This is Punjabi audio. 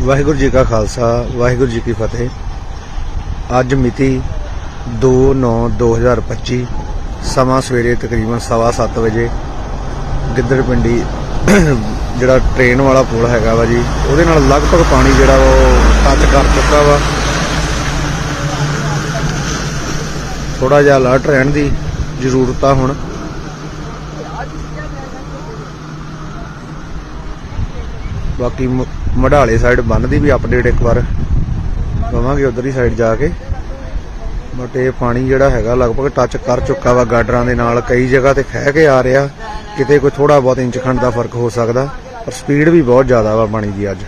ਵਾਹਿਗੁਰੂ ਜੀ ਕਾ ਖਾਲਸਾ, ਵਾਹਿਗੁਰੂ ਜੀ ਕੀ ਫਤਿਹ। ਅੱਜ ਮਿਤੀ 2/9/2025 ਸਮਾਂ ਸਵੇਰੇ ਤਕਰੀਬਨ 7:30 ਵਜੇ, ਗਿੱਦੜ ਪਿੰਡੀ, ਜਿਹੜਾ ਟ੍ਰੇਨ ਵਾਲਾ ਪੁਲ ਹੈਗਾ ਵਾ ਜੀ, ਉਹਦੇ ਨਾਲ ਲਗਭਗ ਪਾਣੀ ਜਿਹੜਾ ਵਾ ਉਹ ਟੱਚ ਕਰ ਚੁੱਕਾ ਵਾ। ਥੋੜਾ ਜਿਹਾ ਅਲਰਟ ਰਹਿਣ ਦੀ ਜ਼ਰੂਰਤ ਆ ਹੁਣ। ਬਾਕੀ ਮਢਾਲੇ ਸਾਈਡ ਬੰਨ ਦੀ ਵੀ ਅਪਡੇਟ ਇੱਕ ਵਾਰ। ਦਵਾਂਗੇ ਉਧਰ ਹੀ ਸਾਈਡ ਜਾ ਕੇ। ਬਟ ਇਹ ਪਾਣੀ ਜਿਹੜਾ ਹੈਗਾ ਲਗਭਗ ਟੱਚ ਕਰ ਚੁੱਕਾ ਵਾ ਗਾਡਰਾਂ ਦੇ ਨਾਲ। ਕਈ ਜਗ੍ਹਾ ਤੇ ਖਹਿ ਕੇ ਆ ਰਿਹਾ। ਕਿਤੇ ਕੋਈ ਥੋੜਾ ਬਹੁਤ ਇੰਚ ਖੰਡ ਦਾ ਫ਼ਰਕ ਹੋ ਸਕਦਾ। ਪਰ ਸਪੀਡ ਵੀ ਬਹੁਤ ਜ਼ਿਆਦਾ ਵਾ ਪਾਣੀ ਦੀ ਅੱਜ।